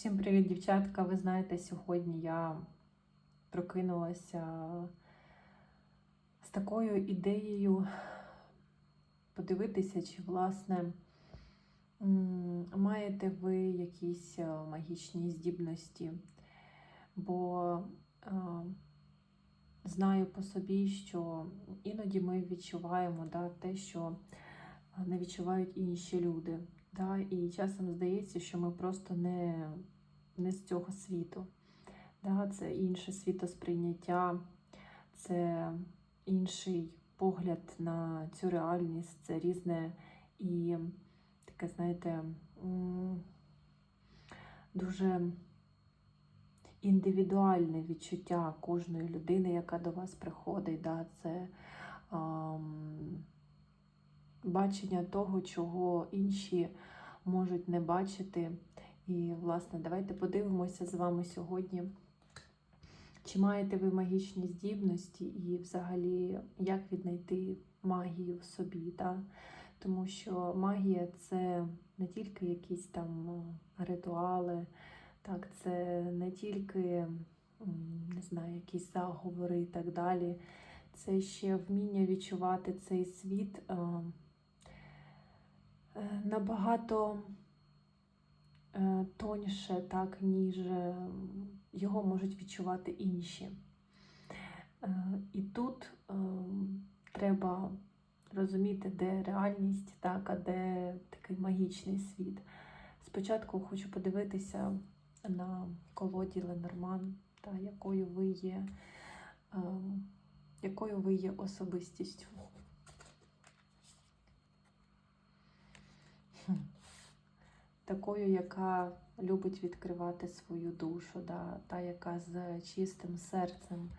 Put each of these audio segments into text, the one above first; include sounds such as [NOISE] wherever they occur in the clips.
Всім привіт, дівчатка! Ви знаєте, сьогодні я прокинулася з такою ідеєю подивитися, чи, власне, маєте ви якісь е, магічні здібності. Бо е, знаю по собі, що іноді ми відчуваємо да, те, що не відчувають інші люди. Да? І часом здається, що ми просто не, не з цього світу. Да? Це інше світосприйняття, це інший погляд на цю реальність, це різне і таке, знаєте, дуже індивідуальне відчуття кожної людини, яка до вас приходить. Да? Це ам, бачення того, чого інші можуть не бачити. І, власне, давайте подивимося з вами сьогодні, чи маєте ви магічні здібності, і взагалі як віднайти магію в собі. Да? Тому що магія це не тільки якісь там ритуали, так, це не тільки не знаю, якісь заговори і так далі. Це ще вміння відчувати цей світ набагато е, тоньше, так, ніж е, його можуть відчувати інші. Е, і тут треба розуміти, де реальність, так, а де такий магічний світ. Спочатку хочу подивитися на колоді Ленорман, та, якою ви є, якою ви є особистістю. Такою, яка любить відкривати свою душу, да, та, яка з чистим серцем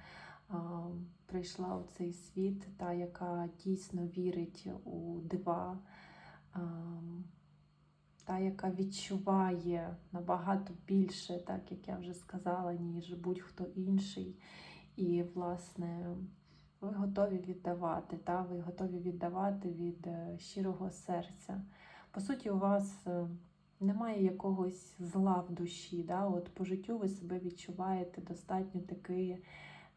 а, прийшла у цей світ, та, яка дійсно вірить у дива, а, та, яка відчуває набагато більше, так як я вже сказала, ніж будь-хто інший. І, власне, ви готові віддавати, та, ви готові віддавати від е, щирого серця. По суті, у вас е, немає якогось зла в душі. Да? От По життю ви себе відчуваєте достатньо таки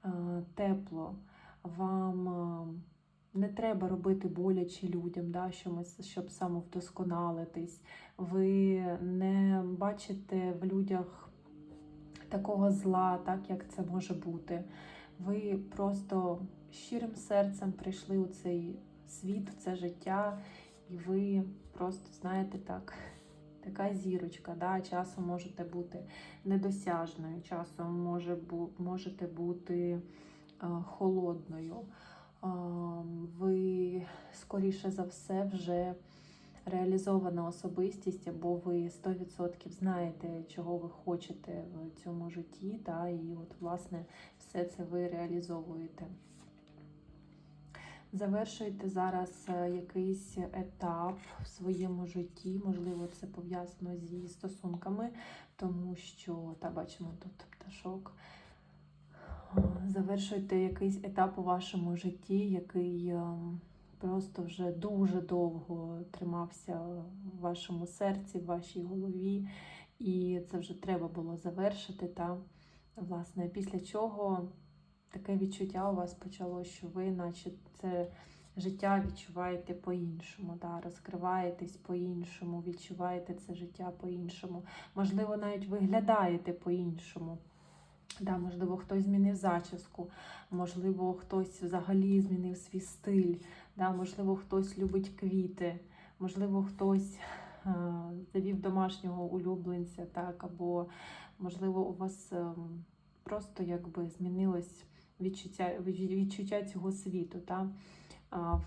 е, тепло. Вам е, не треба робити боляче людям, да? щоб, самовдосконалитись. Ви не бачите в людях такого зла, так як це може бути. Ви просто щирим серцем прийшли у цей світ, в це життя, і ви просто знаєте так така зірочка. Да? Часом можете бути недосяжною, часом може, можете бути а, холодною. А, ви, скоріше за все, вже реалізована особистість, або ви 100% знаєте, чого ви хочете в цьому житті, та, і от, власне, все це ви реалізовуєте. Завершуєте зараз е, якийсь етап в своєму житті, можливо, це пов'язано зі стосунками, тому що, та бачимо тут пташок. Завершуєте якийсь етап у вашому житті, який е, просто вже дуже довго тримався в вашому серці, в вашій голові, і це вже треба було завершити. Та, власне, після чого таке відчуття у вас почало, що ви, наче це життя відчуваєте по-іншому, да, розкриваєтесь по-іншому, відчуваєте це життя по-іншому. Можливо, навіть виглядаєте по-іншому. Да, Можливо, хтось змінив зачіску, можливо, хтось взагалі змінив свій стиль, да, можливо, хтось любить квіти, можливо, хтось завів домашнього улюбленця, так, або, можливо, у вас е, просто якби змінилось відчуття відчуття цього світу. Та?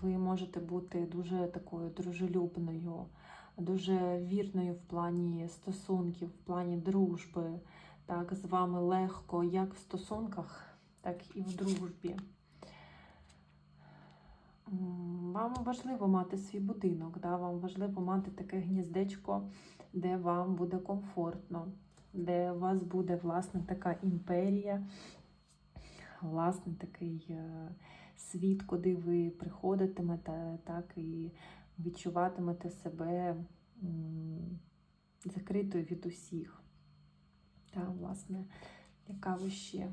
Ви можете бути дуже такою дружелюбною, дуже вірною в плані стосунків, в плані дружби. Так, З вами легко як в стосунках, так і в дружбі. Вам важливо мати свій будинок, да? вам важливо мати таке гніздечко, де вам буде комфортно, де у вас буде власне така імперія, власне, такий е, світ, куди ви приходитимете, так, і відчуватимете себе закритою від усіх. та, власне, яка ви ще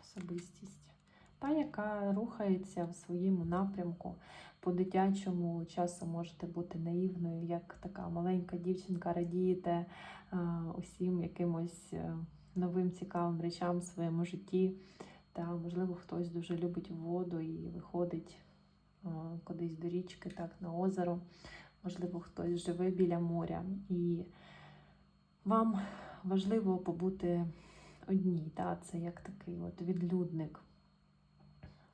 особистість, та яка рухається в своєму напрямку. По-дитячому часом можете бути наївною, як така маленька дівчинка, радієте усім якимось е, новим цікавим речам в своєму житті. Та, можливо, хтось дуже любить воду і виходить а, кудись до річки, так, на озеро. Можливо, хтось живе біля моря. І вам важливо побути одній. Та? Це як такий от відлюдник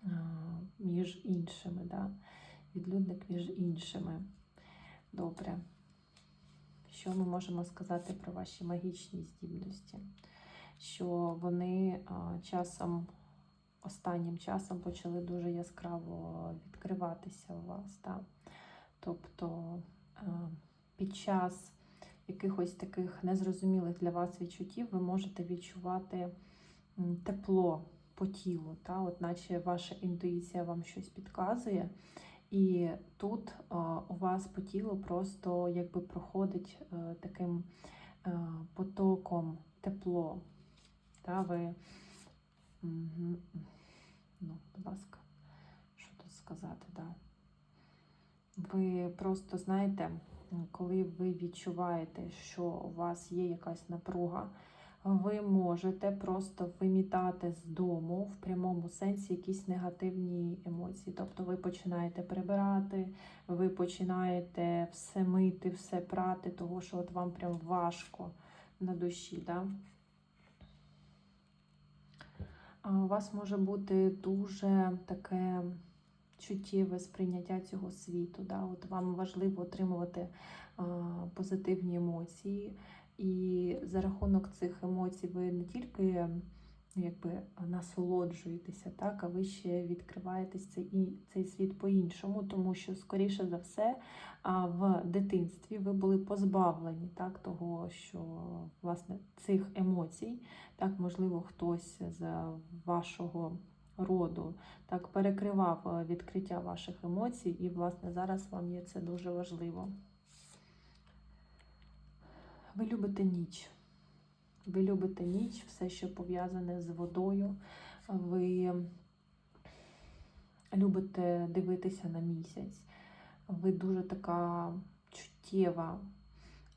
а, між іншими. Да? Відлюдник між іншими. Добре. Що ми можемо сказати про ваші магічні здібності? Що вони а, часом, останнім часом почали дуже яскраво відкриватися у вас. Та? Тобто під час якихось таких незрозумілих для вас відчуттів ви можете відчувати тепло по тілу, та? От наче ваша інтуїція вам щось підказує. І тут а, у вас по тілу просто якби проходить е, таким е, потоком тепло. Та? Ви, Мгм. Ну, будь ласка, що тут сказати? Да? Ви просто знаєте, коли ви відчуваєте, що у вас є якась напруга, ви можете просто вимітати з дому в прямому сенсі якісь негативні емоції. Тобто ви починаєте прибирати, ви починаєте все мити, все прати, того що от вам прям важко на душі. Да? А у вас може бути дуже таке чуттєве сприйняття цього світу. Да? От вам важливо отримувати а, позитивні емоції. І за рахунок цих емоцій ви не тільки якби, насолоджуєтеся, так, а ви ще відкриваєтесь цей, цей світ по-іншому, тому що, скоріше за все, в дитинстві ви були позбавлені так, того, що власне цих емоцій, так, можливо, хтось з вашого роду так перекривав е, відкриття ваших емоцій, і, власне, зараз вам є це дуже важливо. Ви любите ніч. Ви любите ніч, все, що пов'язане з водою. Ви любите дивитися на місяць. Ви дуже така чуттєва.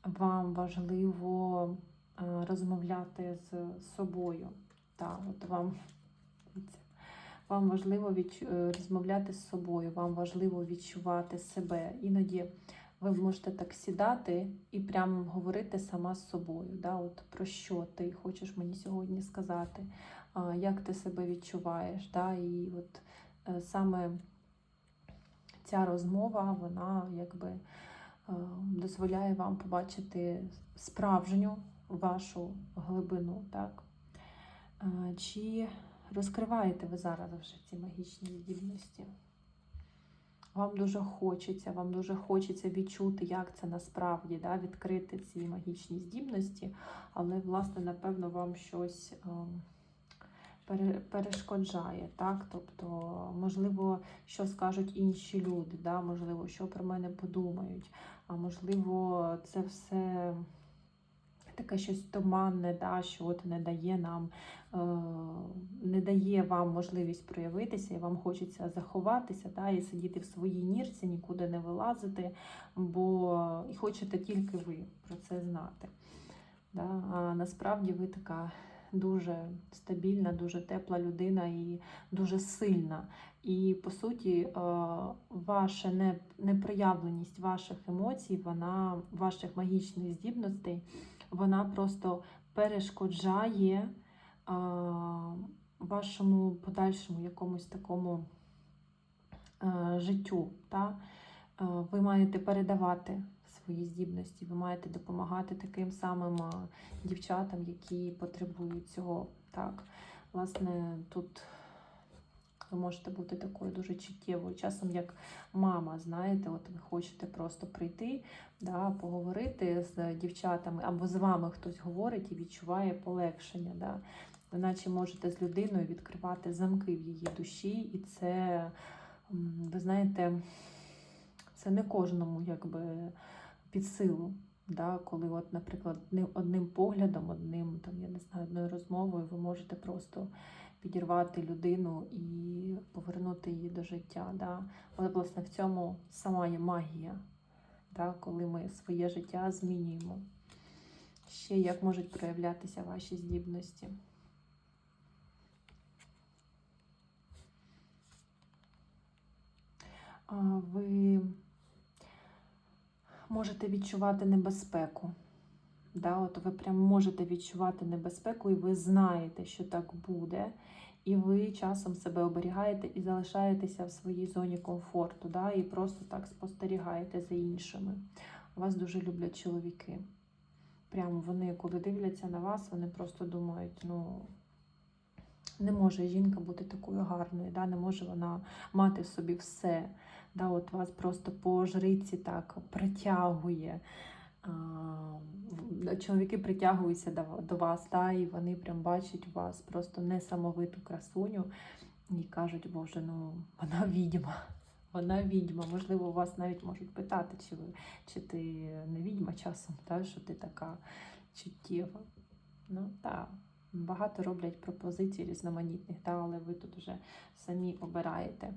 Вам важливо е, розмовляти з собою. Так, от вам, вам важливо відч- е, розмовляти з собою, вам важливо відчувати себе. Іноді ви можете так сідати і прямо говорити сама з собою. Да? От про що ти хочеш мені сьогодні сказати, як ти себе відчуваєш. Да? І от е, саме ця розмова, вона якби е, дозволяє вам побачити справжню вашу глибину. Так? Е, Чи розкриваєте ви зараз вже ці магічні здібності? Вам дуже хочеться, вам дуже хочеться відчути, як це насправді, да, відкрити ці магічні здібності, але, власне, напевно, вам щось ем, перешкоджає. Так? Тобто, можливо, що скажуть інші люди, да? можливо, що про мене подумають, а можливо, це все. Таке щось туманне, да, що от не дає нам, е, не дає вам можливість проявитися, і вам хочеться заховатися да, і сидіти в своїй нірці, нікуди не вилазити, бо і хочете тільки ви про це знати. Да? А насправді ви така дуже стабільна, дуже тепла людина і дуже сильна. І по суті, е, ваша не- непроявленість ваших емоцій, вона, ваших магічних здібностей, вона просто перешкоджає а, вашому подальшому якомусь такому а, життю. Та? А, ви маєте передавати свої здібності, ви маєте допомагати таким самим дівчатам, які потребують цього. Так? Власне, тут ви можете бути такою дуже чуттєвою, часом як мама, знаєте, от ви хочете просто прийти, да, поговорити з дівчатами, або з вами хтось говорить і відчуває полегшення. Да. Ви наче можете з людиною відкривати замки в її душі, і це, ви знаєте, це не кожному якби під силу. Да, коли, от, наприклад, одним, поглядом, одним там, я не знаю, одною розмовою ви можете просто підірвати людину і повернути її до життя. Да. Але, власне, в цьому сама є магія, да, коли ми своє життя змінюємо. Ще як можуть проявлятися ваші здібності. Ви можете відчувати небезпеку. Да, от ви прям можете відчувати небезпеку, і ви знаєте, що так буде. І ви часом себе оберігаєте і залишаєтеся в своїй зоні комфорту, да, і просто так спостерігаєте за іншими. Вас дуже люблять чоловіки. Прямо вони, коли дивляться на вас, вони просто думають, ну. Не може жінка бути такою гарною, да? не може вона мати в собі все. Да? От вас просто по жриці так притягує. Чоловіки притягуються до, вас, да? і вони прям бачать у вас просто несамовиту красуню і кажуть, Боже, ну вона відьма. [LAUGHS] Вона відьма. Можливо, у вас навіть можуть питати, чи ви чи ти не відьма часом, та, що ти така чуттєва. Ну так. Багато роблять пропозицій різноманітних, та, але ви тут вже самі обираєте,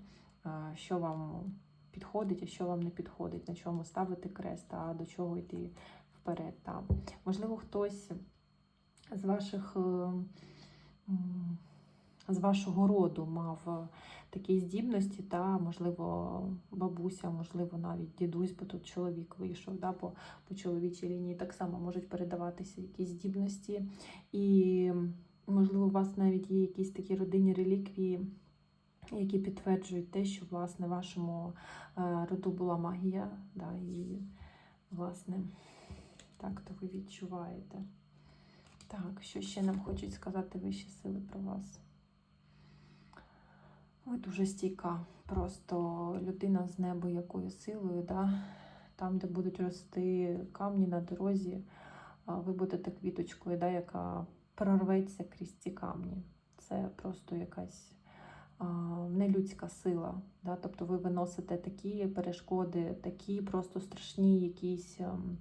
що вам підходить, а що вам не підходить, на чому ставити крест, а до чого йти вперед. Та. Можливо, хтось з ваших е, з вашого роду мав е, такі здібності, та, можливо, бабуся, можливо, навіть дідусь, бо тут чоловік вийшов да, по, по чоловічій лінії. Так само можуть передаватися якісь здібності. І, можливо, у вас навіть є якісь такі родинні реліквії, які підтверджують те, що власне в вашому е, роду була магія. Да, і, власне, так то ви відчуваєте. Так, що ще нам хочуть сказати вищі сили про вас? Ви дуже стійка, просто людина з неба якою силою, да? там, де будуть рости камні на дорозі, ви будете квіточкою, да, яка прорветься крізь ці камні. Це просто якась нелюдська сила. Да? Тобто ви виносите такі перешкоди, такі просто страшні якісь ем,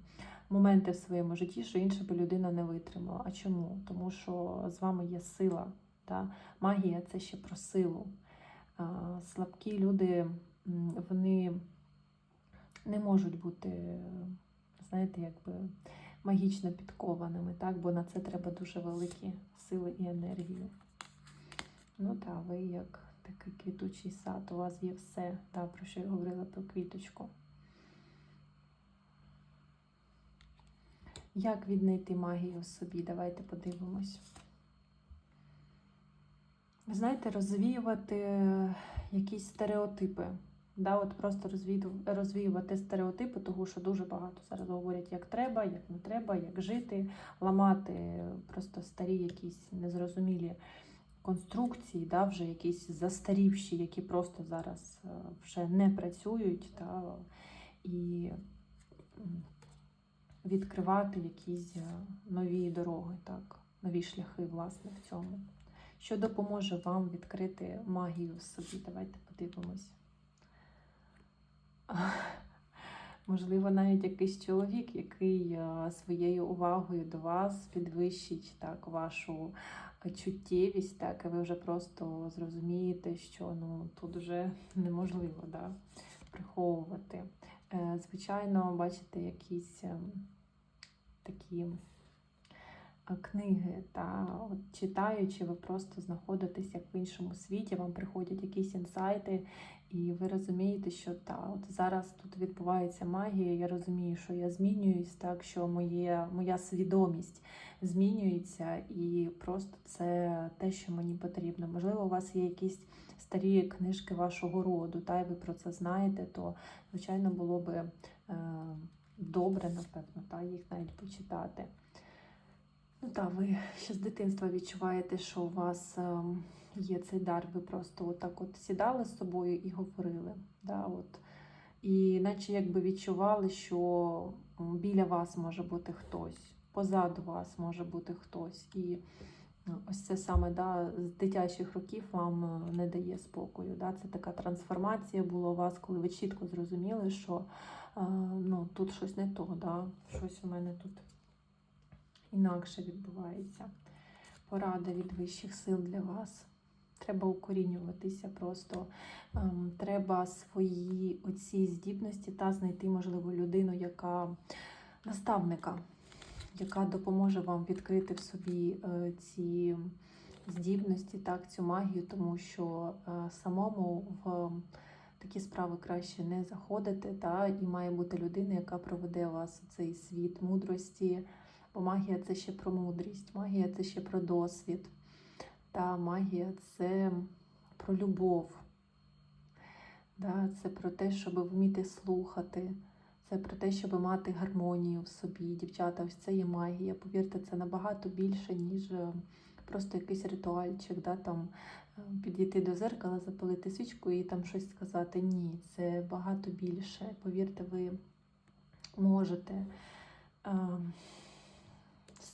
моменти в своєму житті, що інша би людина не витримала. А чому? Тому що з вами є сила. Да? Магія це ще про силу. Слабкі люди, вони не можуть бути, знаєте, якби магічно підкованими, так? бо на це треба дуже великі сили і енергію. Ну так, ви як такий квітучий сад, у вас є все, так, про що я говорила про квіточку. Як віднайти магію в собі? Давайте подивимось. Ви знаєте, розвіювати якісь стереотипи. Да, от просто розвіювати стереотипи, тому що дуже багато зараз говорять, як треба, як не треба, як жити, ламати просто старі якісь незрозумілі конструкції, да, вже якісь застарівші, які просто зараз е, вже не працюють, да, і відкривати якісь е, нові дороги, так, нові шляхи, власне, в цьому. Що допоможе вам відкрити магію в собі? Давайте подивимось. [LAUGHS] Можливо, навіть якийсь чоловік, який е, своєю увагою до вас підвищить так вашу чуттєвість, так, і ви вже просто зрозумієте, що ну, тут вже неможливо да, приховувати. Е, Звичайно, бачите якісь ем, такі книги, та от читаючи, ви просто знаходитесь як в іншому світі, вам приходять якісь інсайти, і ви розумієте, що та, от зараз тут відбувається магія. Я розумію, що я змінююсь, так що моє, моя свідомість змінюється, і просто це те, що мені потрібно. Можливо, у вас є якісь старі книжки вашого роду, та і ви про це знаєте, то звичайно було би е, добре, напевно, та їх навіть почитати. Ну так, ви ще з дитинства відчуваєте, що у вас ем, є цей дар, ви просто отак от сідали з собою і говорили. Да, от. І наче якби відчували, що біля вас може бути хтось, позаду вас може бути хтось. І е, ось це саме да, з дитячих років вам е, не дає спокою. Да? Це така трансформація була у вас, коли ви чітко зрозуміли, що ну, тут щось не то, да? щось у мене тут інакше відбувається. Порада від вищих сил для вас. Треба укорінюватися просто. Ем, треба свої оці здібності та знайти, можливо, людину, яка наставника, яка допоможе вам відкрити в собі е, ці здібності, так, цю магію, тому що е, самому в такі справи краще не заходити, та, і має бути людина, яка проведе вас у цей світ мудрості. Бо магія це ще про мудрість, магія це ще про досвід. Та магія це про любов. Да, це про те, щоб вміти слухати, це про те, щоб мати гармонію в собі. Дівчата, ось це є магія. Повірте, це набагато більше, ніж е, просто якийсь ритуальчик, да, там, е, підійти до зеркала, запалити свічку і там щось сказати. Ні, це багато більше. Повірте, ви можете.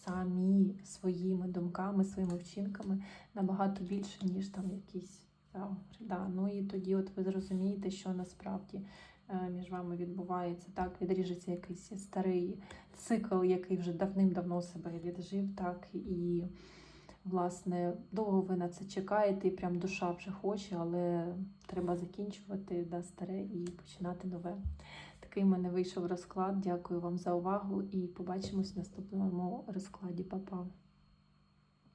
Самі своїми думками, своїми вчинками набагато більше, ніж там якісь. Да, да. Ну і тоді от ви зрозумієте, що насправді е, між вами відбувається. Так, відріжеться якийсь старий цикл, який вже давним-давно себе віджив, так і. Власне, довго ви на це чекаєте, і прям душа вже хоче, але треба закінчувати да, старе і починати нове. Такий в мене вийшов розклад. Дякую вам за увагу і побачимось в наступному розкладі. Па-па!